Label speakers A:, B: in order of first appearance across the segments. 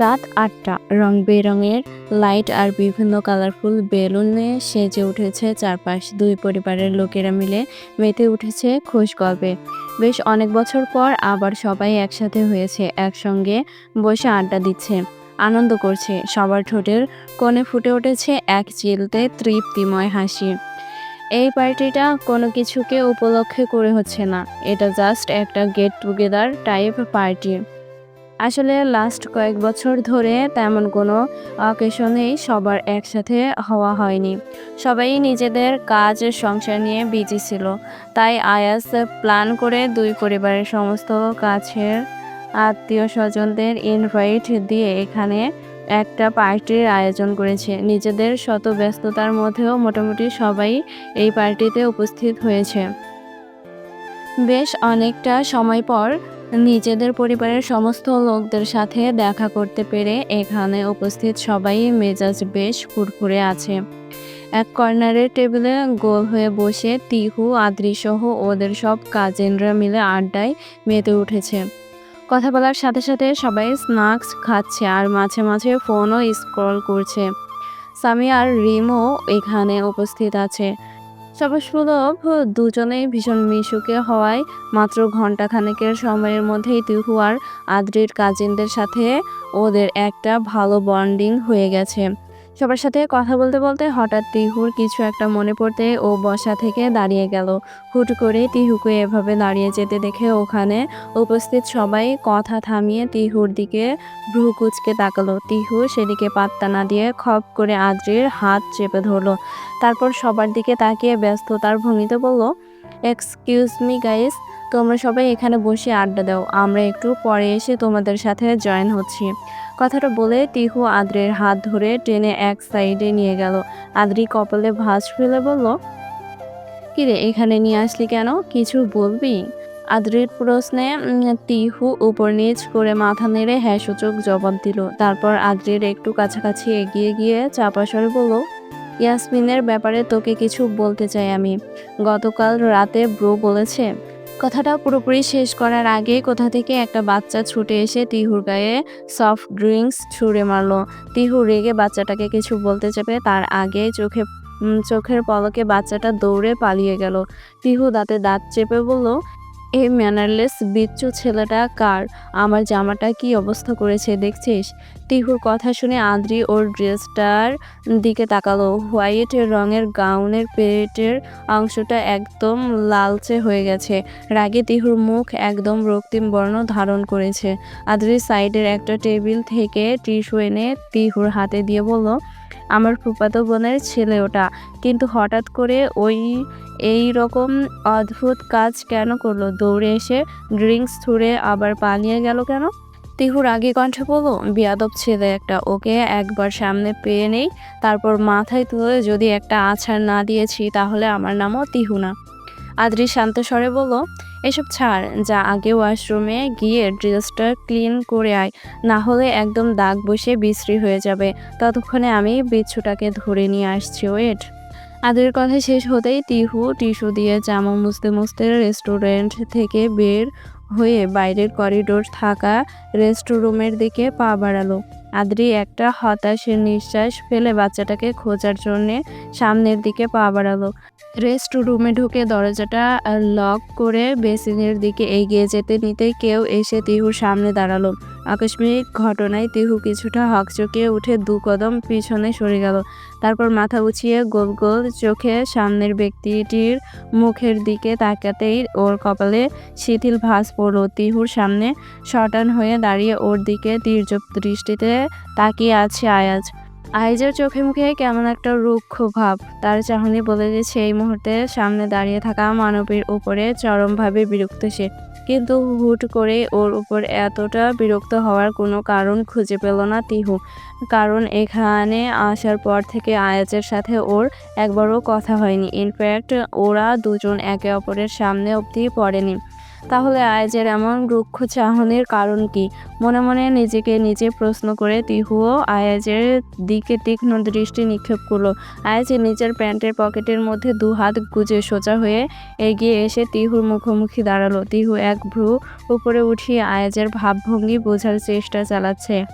A: রাত আটটা। রং বেরঙের, লাইট আর বিভিন্ন কালারফুল বেলুনে সেজে উঠেছে চারপাশ। দুই পরিবারের লোকেরা মিলে মেতে উঠেছে খোশ গল্পে। বেশ অনেক বছর পর আবার সবাই একসাথে হয়েছে, একসঙ্গে বসে আড্ডা দিচ্ছে। আনন্দ করছে, সবার ঠোঁটের কোণে ফুটে উঠেছে এক চিলতে তৃপ্তিময় হাসি। এই পার্টিটা কোনো কিছুকে উপলক্ষে করে হচ্ছে না। এটা জাস্ট একটা গেট টুগেদার টাইপ পার্টি আসলে লাস্ট কয়েক বছর ধরে তেমন কোনো অকেশনেই সবার একসাথে হওয়া হয়নি। সবাই নিজেদের কাজ, সংসার নিয়ে বিজি ছিল। তাই আয়াস প্ল্যান করে দুই পরিবারের সমস্ত কাছের আত্মীয় স্বজনদের ইনভাইট দিয়ে এখানে একটা পার্টির আয়োজন করেছে। নিজেদের শত ব্যস্ততার মধ্যেও মোটামুটি সবাই এই পার্টিতে উপস্থিত হয়েছে। বেশ অনেকটা সময় পর নিজেদের পরিবারের সমস্ত লোকদের সাথে দেখা করতে পেরে এখানে উপস্থিত সবাই মেজাজ বেশ ফুরফুরে আছে। এক কর্নারের টেবিলে গোল হয়ে বসে তিহু, আদ্রিসহ ওদের সব কাজিনরা মিলে আড্ডায় মেতে উঠেছে। কথা বলার সাথে সাথে সবাই স্ন্যাক্স খাচ্ছে আর মাঝে মাঝে ফোনও স্ক্রল করছে। সামি আর রিমও এখানে উপস্থিত আছে। সবসুলভ দুজনেই ভীষণ মিশুকে হওয়ায় মাত্র ঘন্টাখানেকের সময়ের মধ্যেই তিহু আর আদ্রির কাজিনদের সাথে ওদের একটা ভালো বন্ডিং হয়ে গেছে। সবার সাথে কথা বলতে বলতে হঠাৎ তিহুর কিছু একটা মনে পড়তে ও বসা থেকে দাঁড়িয়ে গেল। হুট করে তিহুকে এভাবে দাঁড়িয়ে যেতে দেখে ওখানে উপস্থিত সবাই কথা থামিয়ে তিহুর দিকে ভ্রু কুচকে তাকালো। তিহু সেদিকে পাত্তা না দিয়ে খপ করে আদ্রির হাত চেপে ধরলো। তারপর সবার দিকে তাকিয়ে ব্যস্ততার ভঙ্গিতে বলল এক্সকিউজ মি গাইস তোমরা সবাই এখানে বসে আড্ডা দাও। আমরা একটু পরে এসে তোমাদের সাথে জয়েন হচ্ছি। কথাটা বলে তিহু আদ্রের হাত ধরে টেনে এক সাইডে নিয়ে গেল। আদ্রি কপালে ভাঁজ ফেলে বলল, কিরে, এখানে নিয়ে আসলি কেন? কিছু বলবি? আদ্রির প্রশ্নে তিহু উপর নিচ করে মাথা নেড়ে হ্যাঁ সূচক জবাব দিল। তারপর আদ্রির একটু কাছাকাছি এগিয়ে গিয়ে চাপা স্বরে বলল, ইয়াসমিনের ব্যাপারে তোকে কিছু বলতে চাই আমি। গতকাল রাতে ব্রো বলেছে কথাটা পুরোপুরি শেষ করার আগে কোথা থেকে একটা বাচ্চা ছুটে এসে তিহুর গায়ে সফট ড্রিঙ্কস ছুঁড়ে মারলো। তিহু রেগে বাচ্চাটাকে কিছু বলতে চেপে তার আগে চোখে চোখের পলকে বাচ্চাটা দৌড়ে পালিয়ে গেল। তিহু দাঁতে দাঁত চেপে বলল এই ম্যানারলেস, বিচ্ছু ছেলেটা কার? আমার জামাটা কি অবস্থা করেছে, দেখছিস? তিহুর কথা শুনে আদ্রি ওর ড্রেসটার দিকে তাকালো। হোয়াইট রঙের গাউনের পেটের অংশটা একদম লালচে হয়ে গেছে। রাগে তিহুর মুখ একদম রক্তিম বর্ণ ধারণ করেছে। আদ্রির সাইডের একটা টেবিল থেকে টিস্যু এনে তিহুর হাতে দিয়ে বলল, আমার ফুপাতো বোনের ছেলে ওটা। কিন্তু হঠাৎ করে ওই এই রকম অদ্ভুত কাজ কেন করল? দৌড়ে এসে ড্রিঙ্কস ছুঁড়ে আবার পালিয়ে গেল কেন? তিহুর আগে কণ্ঠে বলল, বিয়াদব ছেলে একটা, ওকে একবার সামনে পেয়ে নেই, তারপর মাথায় তুলে যদি একটা আছাড় না দিয়েছি, তাহলে আমার নামও তিহু না আদ্রি শান্ত স্বরে বলল, এসব ছাড়, যা আগে ওয়াশরুমে গিয়ে ড্রেসটা ক্লিন করে আয়, না হলে একদম দাগ বসে বিশ্রী হয়ে যাবে। ততক্ষণে আমি বিচ্ছুটাকে ধরে নিয়ে আসছি, ওয়েট। আদের কথা শেষ হতেই টিহু টিস্যু দিয়ে জামা মুছতে মুছতে রেস্টুরেন্ট থেকে বের হয়ে বাইরের করিডোর থাকা রেস্টরুমের দিকে পা বাড়ালো। আদ্রি একটা হতাশের নিঃশ্বাস ফেলে বাচ্চাটাকে খোঁজার জন্যে সামনের দিকে পা বাড়ালো। রেস্ট রুমে ঢুকে দরজাটা লক করে বেসিনের দিকে এগিয়ে যেতে নিতেই কেউ এসে তিহুর সামনে দাঁড়াল। আকস্মিক ঘটনায় তিহু কিছুটা হকচকিয়ে উঠে দু কদম পিছনে সরে গেল। তারপর মাথা উঁচিয়ে গোল গোল চোখে সামনের ব্যক্তিটির মুখের দিকে তাকাতেই ওর কপালে শিথিল ভাঁজ পড়ল। তিহুর সামনে শটান হয়ে দাঁড়িয়ে ওর দিকে তীর্যক দৃষ্টিতে তাকিয়ে আছে আয়াজ। আইজের চোখে মুখে কেমন একটা রুক্ষ ভাব। তার চাহনি বলে দিচ্ছে এই মুহূর্তে সামনে দাঁড়িয়ে থাকা মানবীর উপরে চরমভাবে বিরক্ত সে। কিন্তু হুট করে ওর উপর এতটা বিরক্ত হওয়ার কোনো কারণ খুঁজে পেল না তিহু। কারণ এখানে আসার পর থেকে আয়াজের সাথে ওর একবারও কথা হয়নি। ইনফ্যাক্ট ওরা দুজন একে অপরের সামনে অবধি পড়েনি। তাহলে আয়াজের এমন রুক্ষ চাহনির কারণ কি? মনে মনে নিজেকে নিজে প্রশ্ন করে তিহুও আয়াজের দিকে তীক্ষ্ণ দৃষ্টি নিক্ষেপ করল। আয়াজ নিজের প্যান্টের পকেটের মধ্যে দু হাত গুজে সোজা হয়ে এগিয়ে এসে তিহুর মুখোমুখি দাঁড়াল। তিহু এক ভ্রু উপরে উঠিয়ে আয়াজের ভাবভঙ্গি বোঝার চেষ্টা চালাচ্ছে।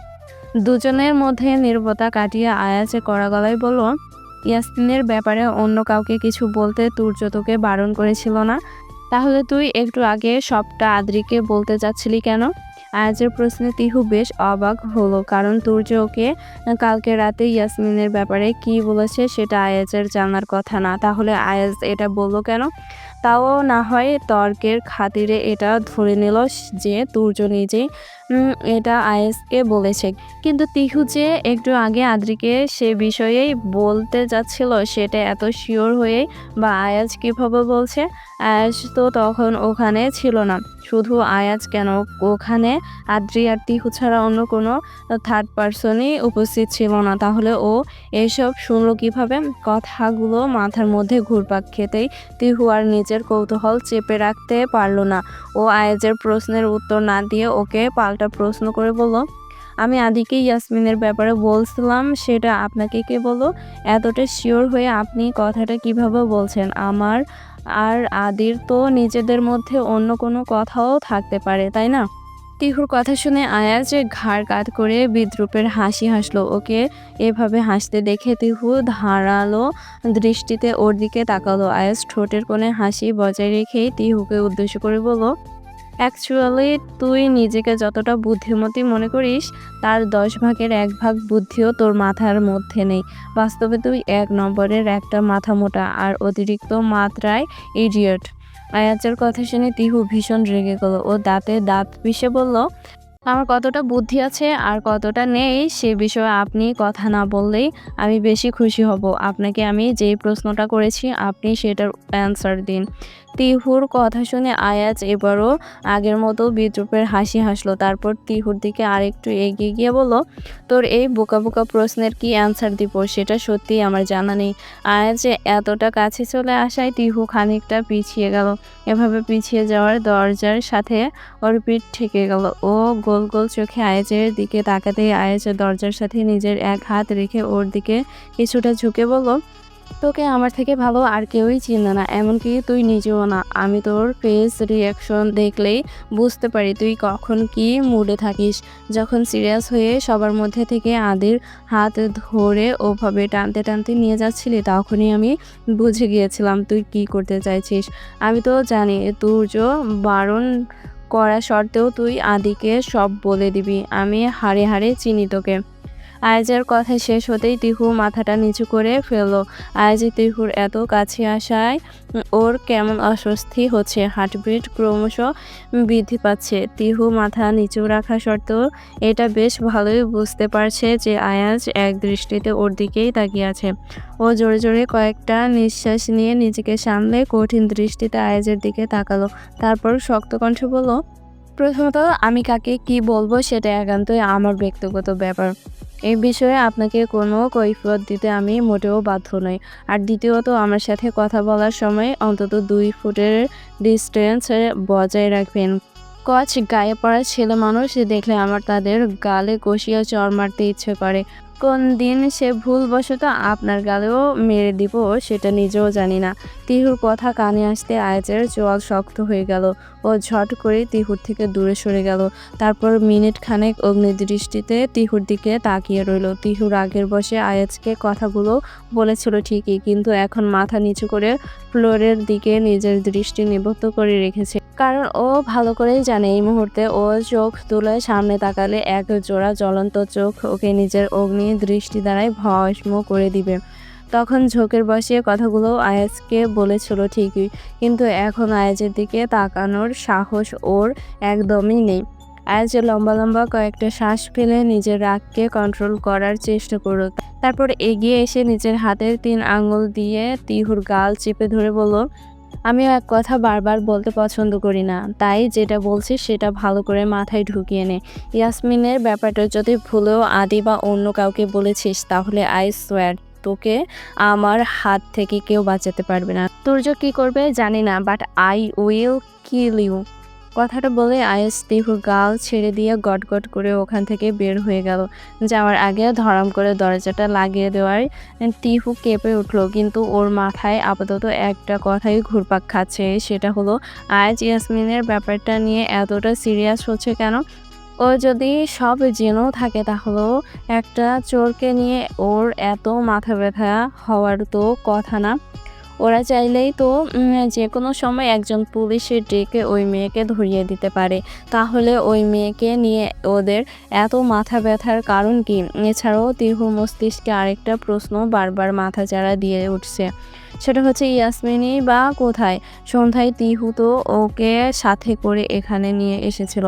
A: দুজনের মধ্যে নির্বতা কাটিয়ে আয়াজে কড়া গলায় বলল ইয়াসমিনের ব্যাপারে অন্য কাউকে কিছু বলতে তুর্য তোকে বারণ করেছিল না? তাহলে তুই একটু আগে সবটা আদ্রিকে বলতে যাচ্ছিলি কেন? আয়াজের প্রশ্নে তিহু বেশ অবাক হলো, কারণ তুর্য ওকে কালকে রাতে ইয়াসমিনের ব্যাপারে কি বলেছে সেটা আয়াজের জানার কথা না। তাহলে আয়াজ এটা বলল কেন? তাও না হয় তর্কের খাতিরে এটা ধরে নিল যে তুর্য নিজেই এটা আয়েসকে বলেছে। কিন্তু তিহু যে একটু আগে আদ্রিকে সে বিষয়েই বলতে যাচ্ছিল, সেটা এত শিওর হয়ে বা আয়াজ কীভাবে বলছে? আয়াজ তো তখন ওখানে ছিল না। শুধু আয়াজ কেন? ওখানে আদ্রি আর তিহু ছাড়া অন্য কোনো থার্ড পার্সনই উপস্থিত ছিল না। তাহলে ও এসব শুনলো কীভাবে? কথাগুলো মাথার মধ্যে ঘুরপাক খেতেই তিহু আর নিজের কৌতূহল চেপে রাখতে পারল না। ও আয়েজের প্রশ্নের উত্তর না দিয়ে ওকে পাল্টা প্রশ্ন করে বলল, আমি আদিকে ইয়াসমিনের ব্যাপারে বলছিলাম, সেটা আপনাকে কে বলো এতটা শিওর হয়ে আপনি কথাটা কীভাবে বলছেন? আমার আর আদির তো নিজেদের মধ্যে অন্য কোনো কথাও থাকতে পারে, তাই না? তিহুর কথা শুনে আয়াজ ঘাড় কাত করে বিদ্রুপের হাসি হাসলো। ওকে এভাবে হাসতে দেখে তিহু ধারালো দৃষ্টিতে ওর দিকে তাকালো। আয়াজ ঠোঁটের কোণে হাসি বজায় রেখেই তিহুকে উদ্দেশ্য করে বলল, অ্যাকচুয়ালি তুই নিজেকে যতটা বুদ্ধিমতী মনে করিস, তার দশ ভাগের এক ভাগ বুদ্ধিও তোর মাথার মধ্যে নেই। বাস্তবে তুই এক নম্বরের একটা মাথা মোটা আর অতিরিক্ত মাত্রায় ইডিয়ট। আয়াজের কথা শুনে তিহু ভীষণ রেগে গেল ও দাঁতে দাঁত পিষে বলল, আমার কতটা বুদ্ধি আছে আর কতটা নেই সে বিষয়ে আপনি কথা না বললেই আমি বেশি খুশি হব। আপনাকে আমি যেই প্রশ্নটা করেছি আপনি সেটার অ্যান্সার দিন। তিহুর কথা শুনে আয়াজ এবারও আগের মতো বিদ্রুপের হাসি হাসলো। তারপর তিহুর দিকে আরেকটু এগিয়ে গিয়ে বলল, তোর এই বোকা বোকা প্রশ্নের কি অ্যান্সার দিব? সেটা সত্যিই আমার জানা নেই। আয়াজ এতটা কাছে চলে আসায় তিহু খানিকটা পিছিয়ে গেল। এভাবে পিছিয়ে যাওয়ার দরজার সাথে ওর পিঠ ঠেকে গেল। ও গোল গোল চোখে আয়েজের দিকে তাকাতেই আয়েজের দরজার সাথে নিজের এক হাত রেখে ওর দিকে কিছুটা ঝুঁকে বলল তোকে আমার থেকে ভালো আর কেউই চিনে না, এমনকি তুই নিজেও না। আমি তোর ফেস রিয়াকশন দেখলেই বুঝতে পারি তুই কখন কি মুডে থাকিস। যখন সিরিয়াস হয়ে সবার মধ্যে থেকে আদির হাত ধরে ওভাবে টানতে টানতে নিয়ে যাচ্ছিলি, তখনই আমি বুঝে গিয়েছিলাম তুই কি করতে চাইছিস। আমি তো জানি তুর্য বারণ করা সত্ত্বেও তুই আদিকে সব বলে দিবি। আমি হাড়ে হাড়ে চিনি তোকে। আয়াজের কথা শেষ হতেই তিহু মাথাটা নিচু করে ফেলল। আয়াজি তিহুর এত কাছে আসায় ওর কেমন অস্বস্তি হচ্ছে, হার্টবিট ক্রমশ বৃদ্ধি পাচ্ছে। তিহু মাথা নিচু রাখা সত্ত্বেও এটা বেশ ভালোই বুঝতে পারছে যে আয়াজ এক দৃষ্টিতে ওর দিকেই তাকিয়ে আছে। ও জোরে জোরে কয়েকটা নিঃশ্বাস নিয়ে নিজেকে সামলে কঠিন দৃষ্টিতে আয়াজের দিকে তাকালো। তারপর শক্ত কণ্ঠে বলল, প্রথমত আমি কাকে কি বলব সেটা একান্তই আমার ব্যক্তিগত ব্যাপার। এই বিষয়ে আপনাকে কোনো কৈফিয়ত দিতে আমি মোটেও বাধ্য নই। আর দ্বিতীয়ত, আমার সাথে কথা বলার সময় অন্তত দুই ফুটের ডিস্টেন্স বজায় রাখবেন। কচ গায়ে পড়া ছেলে মানুষ দেখলে আমার তাদের গালে কষিয়া চর মারতে ইচ্ছে করে। কোন দিন সে ভুলবশত আপনার গালেও মেরে দিব সেটা নিজেও জানি না। তিহুর কথা কানে আসতে আয়াজের চোয়াল শক্ত হয়ে গেল ও ঝট করে তিহুর থেকে দূরে সরে গেল। তারপর মিনিট খানেক অগ্নিদৃষ্টিতে তিহুর দিকে তাকিয়ে রইল। তিহুর আগের বসে আয়াজকে কথাগুলো বলেছিল ঠিকই, কিন্তু এখন মাথা নিচু করে ফ্লোরের দিকে নিজের দৃষ্টি নিবদ্ধ করে রেখেছে। কারণ ও ভালো করেই জানে এই মুহূর্তে ও চোখ তুলে সামনে তাকালে এক জোড়া জ্বলন্ত চোখ ওকে নিজের অগ্নি দৃষ্টি দ্বারাই ভস্ম করে দিবে। তখন ঝোঁকের বসিয়ে কথাগুলো আয়াজকে বলেছিল ঠিকই, কিন্তু এখন আয়াজের দিকে তাকানোর সাহস ওর একদমই নেই। আয়াজ লম্বা লম্বা কয়েকটা শ্বাস ফেলে নিজের রাগকে কন্ট্রোল করার চেষ্টা করল। তারপর এগিয়ে এসে নিজের হাতের তিন আঙুল দিয়ে তিহুর গাল চেপে ধরে বলল আমিও এক কথা বারবার বলতে পছন্দ করি না। তাই যেটা বলছি সেটা ভালো করে মাথায় ঢুকিয়ে নে। ইয়াসমিনের ব্যাপারটা যদি ভুলেও আদি বা অন্য কাউকে বলেছিস, তাহলে আই সোয়ার তোকে আমার হাত থেকে কেউ বাঁচাতে পারবে না। তোর কি করবে জানি না but I will kill you কথাটা বলে আয়েস তিহুর গাল ছেড়ে দিয়ে গটগট করে ওখান থেকে বের হয়ে গেল। যাওয়ার আগে ধরাম করে দরজাটা লাগিয়ে দেওয়ায় তিহু কেঁপে উঠল, কিন্তু ওর মাথায় আপাতত একটা কথাই ঘুরপাক খাচ্ছে। সেটা হলো, আজ ইয়াসমিনের ব্যাপারটা নিয়ে এতটা সিরিয়াস হচ্ছে কেন? ও যদি সব জেনেও থাকে তাহলেও একটা চোরকে নিয়ে ওর এত মাথা ব্যথা হওয়ার তো কথা না। ওরা চাইলেই তো যে কোনো সময় একজন পুলিশে ডেকে ওই মেয়েকে ধরিয়ে দিতে পারে। তাহলে ওই মেয়েকে নিয়ে ওদের এত মাথা ব্যথার কারণ কি? এছাড়াও তিহুর মস্তিষ্কে আরেকটা প্রশ্ন বারবার মাথা চাড়া দিয়ে উঠছে। সেটা হচ্ছে ইয়াসমিনি বা কোথায়? সন্ধ্যায় তিহুত ওকে সাথে করে এখানে নিয়ে এসেছিল।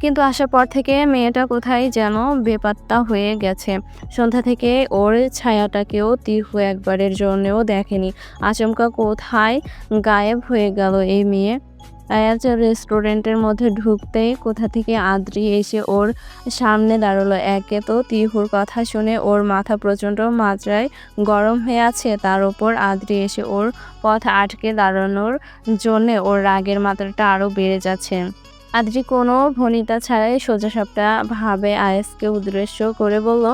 A: কিন্তু আসার পর থেকে মেয়েটা কোথায় যেন বেপাত্তা হয়ে গেছে। সন্ধ্যা থেকে ওর ছায়াটাকেও তিহু একবারের জন্যও দেখেনি। আচমকা কোথায় গায়েব হয়ে গেল এই মেয়ে। আয়াজ রেস্টুরেন্টের মধ্যে ঢুকতেই কোথা থেকে আদ্রি এসে ওর সামনে দাঁড়াল। একে তো তিহুর কথা শুনে ওর মাথা প্রচণ্ড মাত্রায় গরম হয়ে আছে। তার ওপর আদ্রি এসে ওর পথ আটকে দাঁড়ানোর জন্যে ওর রাগের মাত্রাটা আরও বেড়ে যাচ্ছে। আদ্রি কোনো ভনিতা ছাড়াই সোজাসাপটা ভাবে আয়েসকে উদ্দেশ্য করে বলল,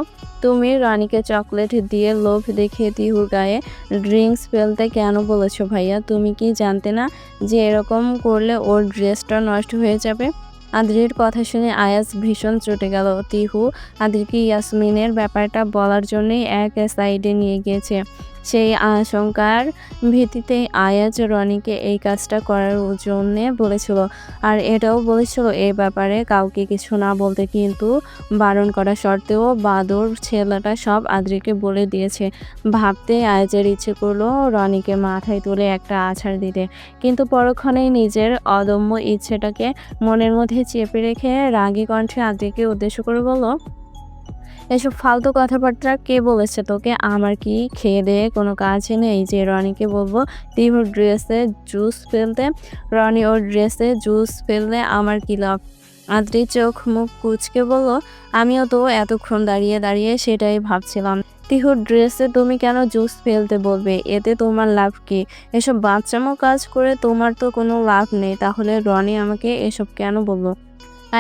A: তুমি রানীকে চকলেট দিয়ে লোভ দেখিয়ে তিহুর গায়ে ড্রিঙ্কস ফেলতে কেন বলেছ ভাইয়া? তুমি কি জানতে না যে এরকম করলে ওর ড্রেসটা নষ্ট হয়ে যাবে? আদ্রির কথা শুনে আয়াস ভীষণ চটে গেল। তিহু আদ্রিকে ইয়াসমিনের ব্যাপারটা বলার জন্যই এক সাইডে নিয়ে গিয়েছে। সেই আশঙ্কার ভিত্তিতে আয়াজ রনিকে এই কাজটা করার জন্য বলেছিল। আর এটাও বলেছিল এই ব্যাপারে কাউকে কিছু না বলতে কিন্তু বারণ করা সত্ত্বেও বাদর ছেলেটা সব আদ্রিকে বলে দিয়েছে। ভাবতে আয়াজের ইচ্ছে করল রনিকে মাথায় তুলে একটা আছাড় দিতে। কিন্তু পরক্ষণেই নিজের অদম্য ইচ্ছেটাকে মনের মধ্যে চেপে রেখে রাগী কণ্ঠে আদ্রিকে উদ্দেশ্য করে বলল এসব ফালতু কথাবার্তা কে বলেছে তোকে? আমার কি খেয়ে দেয়ে কোনো কাজ নেই? যে রনিকে বলব, তুই ওর ড্রেসে জুস ফেলতে, রনি ওর ড্রেসে জুস ফেললে আমার কি লাভ? আদ্রি চোখ মুখ কুচকে বলল, আমিও তো এতক্ষণ দাঁড়িয়ে দাঁড়িয়ে সেটাই ভাবছিলাম। তিহুর ড্রেসে তুমি কেন জুস ফেলতে বলবে? এতে তোমার লাভ কি? এসব বাচ্চামো কাজ করে তোমার তো কোনো লাভ নেই। তাহলে রনি আমাকে এসব কেন বলল?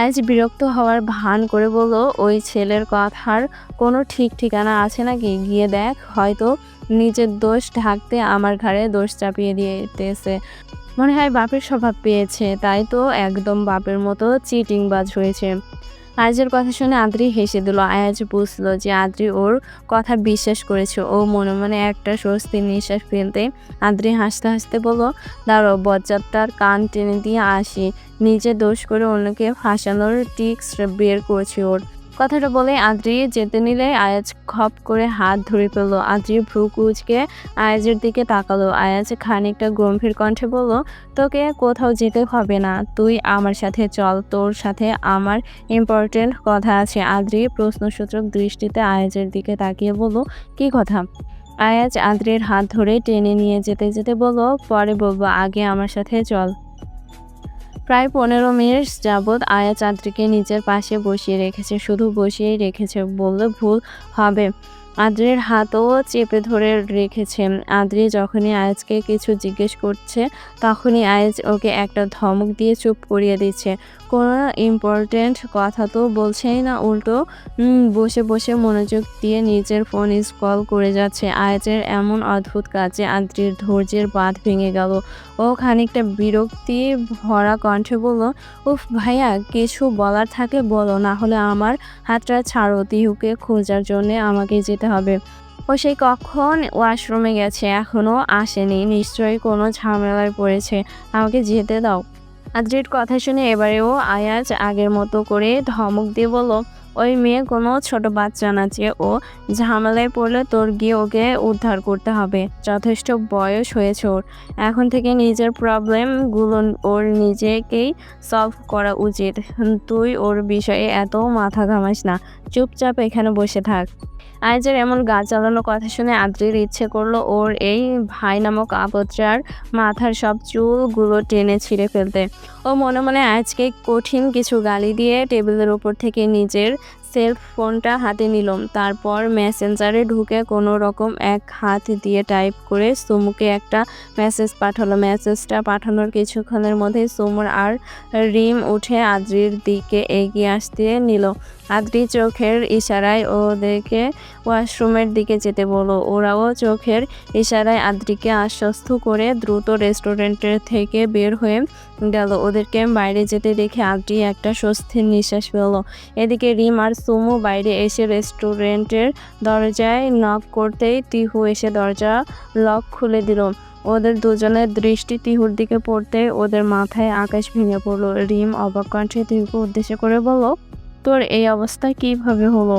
A: আজ বিরক্ত হওয়ার ভান করে বলল, ওই ছেলের কথার কোনো ঠিক ঠিকানা আছে নাকি? গিয়ে দেখ, হয়তো নিজের দোষ ঢাকতে আমার ঘাড়ে দোষ চাপিয়ে দিতেছে মনে হয় বাপের স্বভাব পেয়েছে, তাই তো একদম বাপের মতো চিটিংবাজ হয়েছে। আয়াজের কথা শুনে আদ্রি হেসে দিল। আয়াজ বুঝলো যে আদ্রি ওর কথা বিশ্বাস করেছে। ও মনে মনে একটা স্বস্তির নিঃশ্বাস ফেলতে আদ্রি হাসতে হাসতে বলল দাঁড়ো বজ্জাতটার কান টেনে দিয়ে আসি। নিজে দোষ করে অন্যকে ফাঁসানোর টিক্স বের করছে ওর। কথাটা বলে আদ্রি যেতে নিলে আয়াজ খপ করে হাত ধরে ফেলল। আদ্রি ভ্রু কুচকে আয়াজের দিকে তাকালো। আয়াজ খানিকটা গম্ভীর কণ্ঠে বলল, তোকে কোথাও যেতে হবে না। তুই আমার সাথে চল। তোর সাথে আমার ইম্পর্টেন্ট কথা আছে। আদ্রি প্রশ্নসূচক দৃষ্টিতে আয়াজের দিকে তাকিয়ে বলল, কি কথা? আয়াজ আদ্রির হাত ধরে টেনে নিয়ে যেতে যেতে বলল, পরে বলব। আগে আমার সাথে চল। প্রায় পনেরো মিনিট যাবৎ আয়া চাঁদ্রিকে নিজের পাশে বসিয়ে রেখেছে, শুধু বসিয়েই রেখেছে বললে ভুল হবে। আদ্রির হাতও চেপে ধরে রেখেছে। আদ্রি যখনই আয়াজকে কিছু জিজ্ঞেস করছে, তখনই আয়াজ ওকে একটা ধমক দিয়ে চুপ করিয়ে দিচ্ছে। কোনো ইম্পর্টেন্ট কথা তো বলছেই না, উল্টো বসে বসে মনোযোগ দিয়ে নিজের ফোন কল করে যাচ্ছে। আয়াজের এমন অদ্ভুত কাজে আদ্রির ধৈর্যের বাঁধ ভেঙে গেল। ও খানিকটা বিরক্তি ভরা কণ্ঠে বলল, উফ ভাইয়া, কিছু বলার থাকে বলো, না হলে আমার হাতটা ছাড়ো, তিহুকে খোঁজার জন্য আমাকে যেতে হবে। ও সেই কখন ওয়াশরুমে গেছে এখনও আসেনি, নিশ্চয়ই কোনো ঝামেলায় পড়েছে, আমাকে যেতে দাও। আদ্রির কথা শুনে এবারেও আয়াজ আগের মতো করে ধমক দিয়ে বলল ওই মেয়ে কোনো ছোট বাচ্চা না, যে ও ঝামেলায় পড়লে তোর গিয়ে ওকে উদ্ধার করতে হবে। যথেষ্ট বয়স হয়েছে ওর। এখন থেকে নিজের প্রবলেমগুলো ওর নিজেকেই সলভ করা উচিত। তুই ওর বিষয়ে এত মাথা ঘামাস না। চুপচাপ এখানে বসে থাক। আইজের এমন গা চালানো কথা শুনে আদ্রির ইচ্ছে করল ওর এই ভাই নামক আপত্রার মাথার সব চুলগুলো টেনে ছিঁড়ে ফেলতে। ও মনে মনে আজকে কঠিন কিছু গালি দিয়ে টেবিলের উপর থেকে নিজের সেলফ ফোনটা হাতে নিলাম তারপর মেসেঞ্জারে ঢুকে কোনো রকম এক হাত দিয়ে টাইপ করে সুমুকে একটা মেসেজ পাঠালো। মেসেজটা পাঠানোর কিছুক্ষণের মধ্যে সুমুর আর রিম উঠে আদ্রির দিকে এগিয়ে আসতে নিল। আদ্রি চোখের ইশারায় ওদেরকে ওয়াশরুমের দিকে যেতে বলল ওরাও চোখের ইশারায় আদ্রিকে আশ্বস্ত করে দ্রুত রেস্টুরেন্টের থেকে বের হয়ে গেল। ওদেরকে বাইরে যেতে দেখে আদ্রি একটা স্বস্তির নিঃশ্বাস ফেলল। এদিকে রিম আর সুমু বাইরে এসে রেস্টুরেন্টের দরজায় নক করতেই তিহু এসে দরজা লক খুলে দিল। ওদের দুজনের দৃষ্টি তিহুর দিকে পড়তে ওদের মাথায় আকাশ ভেঙে পড়ল। রিম অবাক কণ্ঠে তিহুকে উদ্দেশ্য করে বলল তোর এই অবস্থা কীভাবে হলো?